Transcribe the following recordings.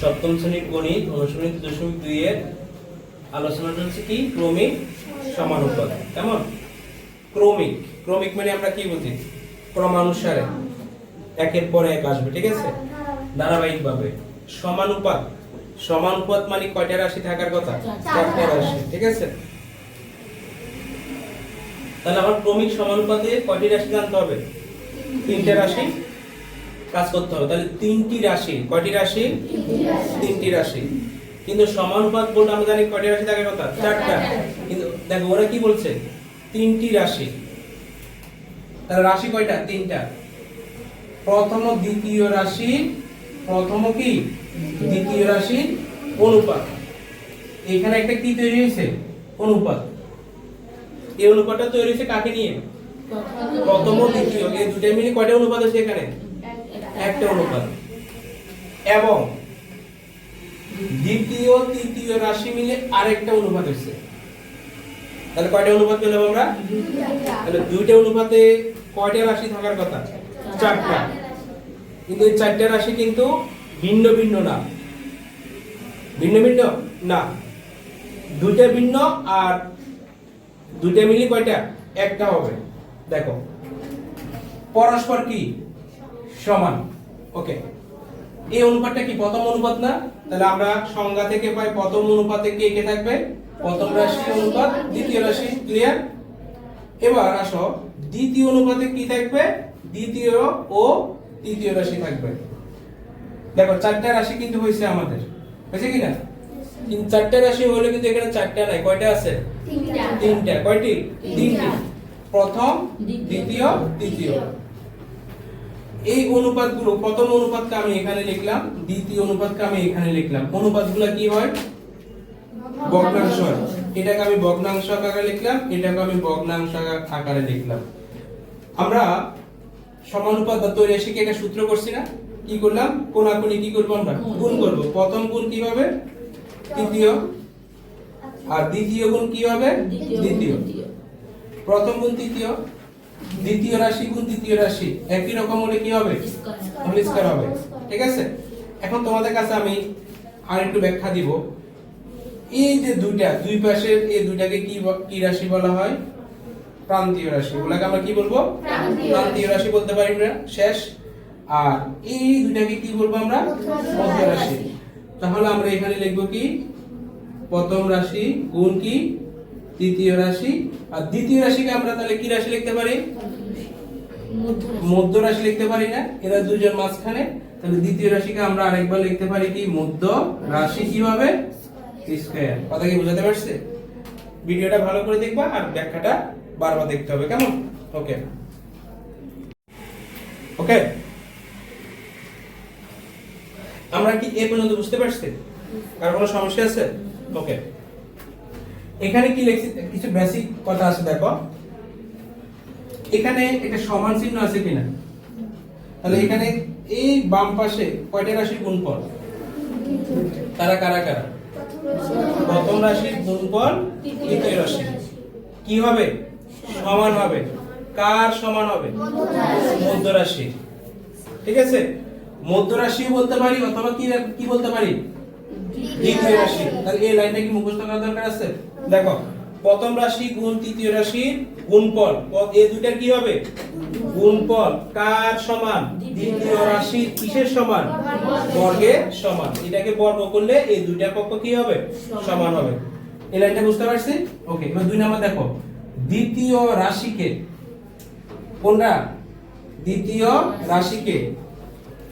সপ্তম শ্রেণির গণিত অনুশীলনী দশমিক দুই এর আলোচনাটা হচ্ছে কি? ক্রমিক সমানুপাত। কেমন? ক্রমিক। ক্রমিক মানে আমরা কি বুঝি? ক্রমানুসারে। একের পর এক আসবে ঠিক আছে? ধারাবাহিক ভাবে সমানুপাত। সমানুপাত মানে কয়টা রাশি থাকার কথা? চারটা রাশি। ঠিক আছে? তাহলে আমার ক্রমিক সমানুপাতে কয়টি রাশি জানতে হবে? তিনটে রাশি? কাজ করতে হবে। তাহলে তিনটি রাশি, কয়টি রাশি? তিনটি রাশি। কিন্তু সমানুপাত বলতে আমরা জানি কয়টি রাশি থাকার কথা? চারটা। কিন্তু দেখো, ওরা কি বলছে? তিনটি রাশি। তাহলে রাশি কয়টা? তিনটা। প্রথম দ্বিতীয় রাশি, প্রথম কি? দ্বিতীয় রাশি, অনুপাত। এখানে একটা কি তৈরি হয়েছে? অনুপাত। এই অনুপাতটা তৈরি হয়েছে কাকে নিয়ে? প্রথম ও দ্বিতীয়। এই দুটো মিলে কয়টা অনুপাত আছে এখানে? একটা অনুপাত। এবং দ্বিতীয়, তৃতীয় রাশি মিলে আরেকটা অনুপাত হচ্ছে তাহলে কয়টা অনুপাত পেলাম আমরা? তাহলে দুইটা অনুপাতে কয়টা রাশি থাকার কথা? চারটা। কিন্তু এই চারটা রাশি কিন্তু ভিন্ন ভিন্ন না। ভিন্ন ভিন্ন? না। দুইটা ভিন্ন আর দুইটা মিলি কয়টা? একটা হবে। দেখো। পরস্পর কি? সমান। ওকে এই অনুপাতটা কি প্রথম অনুপাত না? তাহলে আমরা সংজ্ঞা থেকে পাই প্রথম অনুপাতে কে কে থাকবে? প্রথম রাশি অনুপাত দ্বিতীয় রাশি ক্লিয়ার এবার আসো দ্বিতীয় অনুপাতে কি থাকবে? দ্বিতীয় ও তৃতীয় রাশি থাকবে। দেখো চারটা রাশি কিন্তু হয়েছে আমাদের। হয়েছে কি না? কিন্তু চারটা রাশি হলে কিন্তু এখানে চারটা নাই। কয়টা আছে? তিনটা। কয়টি? তিনটি। প্রথম দ্বিতীয় তৃতীয়। এই অনুপাতগুলো প্রথম অনুপাতকে আমি এখানে লিখলাম দ্বিতীয় অনুপাতকে আমি এখানে লিখলাম। অনুপাতগুলো কি হয়? ভগ্নাংশ এটাকে আমি ভগ্নাংশ আকারে লিখলাম এটাকে আমি ভগ্নাংশ আকারে লিখলাম। আমরা সমানুপাত বা তৈরি শিখে একটা সূত্র করছি না? কি করলাম? কোনাকুনি কি করব আমরা? গুণ করব। প্রথম গুণ কি হবে? তৃতীয়। আর দ্বিতীয় গুণ কি হবে? দ্বিতীয় প্রথম গুণ তৃতীয়। দ্বিতীয় রাশি গুণ তৃতীয় রাশি একই রকম হলে কি হবে? হোল স্কয়ার হবে। ঠিক আছে? এখন তোমাদের কাছে আমি আর একটু ব্যাখ্যা দিব। এই যে দুইটা দুই পাশের এই দুইটাকে কি কি রাশি বলা হয়? প্রান্তীয় রাশি। ওগুলাকে আমরা কি বলব? প্রান্তীয়। প্রান্তীয় রাশি। বলতে পারি না শেষ। আর এই দুইটাকে কি বলব আমরা? মধ্য রাশি তাহলে আমরা এখানে লিখব কি? প্রথম রাশি গুণ কি? তৃতীয় রাশি। আর দ্বিতীয় রাশিকে আমরা তাহলে কি রাশি লিখতে পারি? মধ্য রাশি লিখতে পারি না। এরা দুজন মাঝখানে। তাহলে দ্বিতীয় রাশিকে আমরা আরেকবার লিখতে পারি কি? মধ্য রাশি কীভাবে? স্কয়ার কথা কি বোঝাতে পারছে? ভিডিওটা ভালো করে দেখবা আর ব্যাখ্যাটা বারবার দেখতে হবে। কেমন? ওকে ওকে আমরা কি এ পর্যন্ত বুঝতে পারছি? আর কোনো সমস্যা আছে? ওকে এখানে কি লিখছি? কিছু বেসিক কথা আছে দেখো। এখানে একটা সমান চিহ্ন আছে কিনা? তাহলে এখানে এই বাম পাশে কয়টা রাশির গুণফল? তারা কারা কারা? প্রথম রাশির গুণফল তৃতীয় রাশি। কি হবে? সমান হবে। কার সমান হবে? মধ্য রাশি। ঠিক আছে? মধ্য রাশি বলতে পারি অথবা কি কি বলতে পারি? দ্বিতীয় রাশি। তাহলে এই লাইনটা কি মুখস্থ করার দরকার আছে? দেখো, প্রথম রাশি, গুণ, তৃতীয় রাশি, গুণফল। এই দুইটার কি হবে? গুণফল। কার সমান? দ্বিতীয় রাশি কিসের সমান? বর্গের সমান। এটাকে বর্গ করলে এই দুইটা পক্ষ কি হবে? সমান হবে। এই লাইনটা বুঝতে পারছি? ওকে, এবার দুই নাম্বার দেখো। দ্বিতীয় রাশিকে, কোনটা? দ্বিতীয় রাশিকে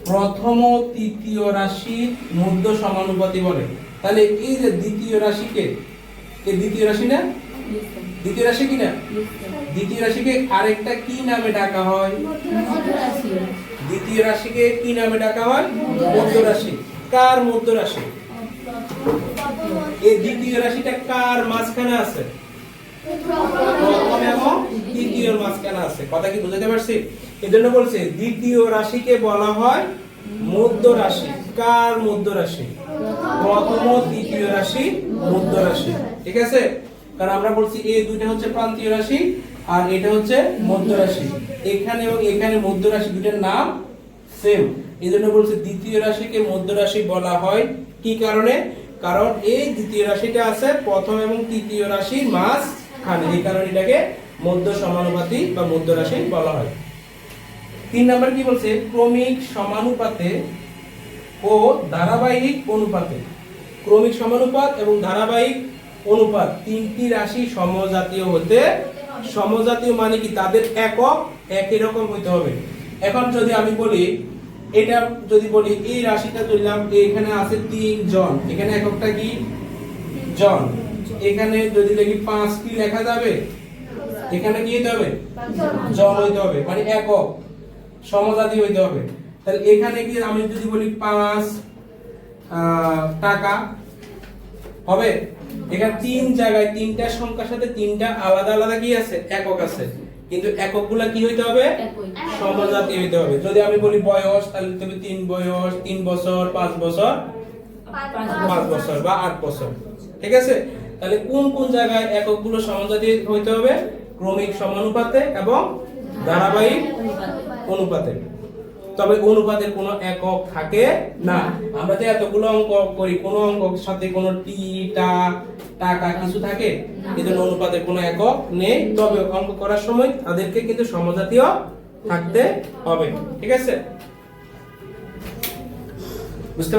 প্রথম ও তৃতীয় রাশির মধ্য সমানুপাতি বলে। তাহলে এই যে দ্বিতীয় রাশিকে এই দ্বিতীয় রাশি না? দ্বিতীয় রাশি কি না? দ্বিতীয় রাশিকে আরেকটা কি নামে ডাকা হয়? দ্বিতীয় রাশিকে কি নামে ডাকা হয়? মধ্য রাশি কার মধ্য রাশি এই দ্বিতীয় রাশিটা কার মাঝখানে আছে? প্রথম এবং তৃতীয় মাঝখানে আছে। কথা কি বুঝাতে পারছি? এই জন্য বলছে দ্বিতীয় রাশিকে বলা হয় মধ্য রাশি কার মধ্য রাশি প্রথম তৃতীয় রাশি মধ্য রাশি ঠিক আছে? কারণ আমরা বলছি এই দুইটা হচ্ছে প্রান্তীয় রাশি আর এটা হচ্ছে মধ্য রাশি। এখানে এবং এখানে মধ্য রাশি দুইটার নাম সেম এই জন্য বলছে দ্বিতীয় রাশিকে মধ্য রাশি বলা হয়। কি কারণে? কারণ এই দ্বিতীয় রাশিটা আছে প্রথম এবং তৃতীয় রাশির মাঝ খানে এই কারণে এটাকে মধ্য সমানুপাতি বা মধ্য রাশি বলা হয়। তিন নাম্বার কি বলছে? ক্রমিক সমানুপাতে ও ধারাবাহিক অনুপাতে। ক্রমিক সমানুপাত এবং ধারাবাহিক অনুপাত তিনটি রাশি সমজাতীয় হতে সমজাতীয় মানে কি? তাদের একক, একই রকম হইতে হবে। এখন যদি আমি বলি, এটা যদি বলি, এই রাশিটা ধরলাম, এখানে আছে তিন জন এখানে এককটা কি? জন। এখানে যদি লিখি পাঁচ কি লেখা যাবে, এখানে কি হইতে হবে? জন হইতে হবে মানে একক সমজাতি হইতে হবে। তাহলে এখানে কি আমি যদি বলি পাঁচ টাকা, হবে? এখানে তিন জায়গায় তিনটা সংখ্যার সাথে তিনটা আলাদা আলাদা কি আছে? একক আছে। কিন্তু এককগুলা কি হইতে হবে? সমজাতি হইতে হবে। যদি আমি বলি বয়স তাহলে হইতে হবে তিন বয়স তিন বছর পাঁচ বছর পাঁচ বছর। বা আট বছর। ঠিক আছে? তাহলে কোন কোন জায়গায় এককগুলো সমজাতি হইতে হবে? ক্রমিক সমানুপাতে এবং ধারাবাহিক অনুপাতে। তবে অনুপাতের কোনো একক থাকে না। আমরা যে এতগুলো অঙ্ক করি কোনো অঙ্ক সাথে কোনো টি টা টাকা কিছু থাকে? এজন্য অনুপাতের কোনো একক নেই। তবে অঙ্ক করার সময় তাদেরকে কিন্তু সমজাতীয় থাকতে হবে। ঠিক আছে? বুঝতে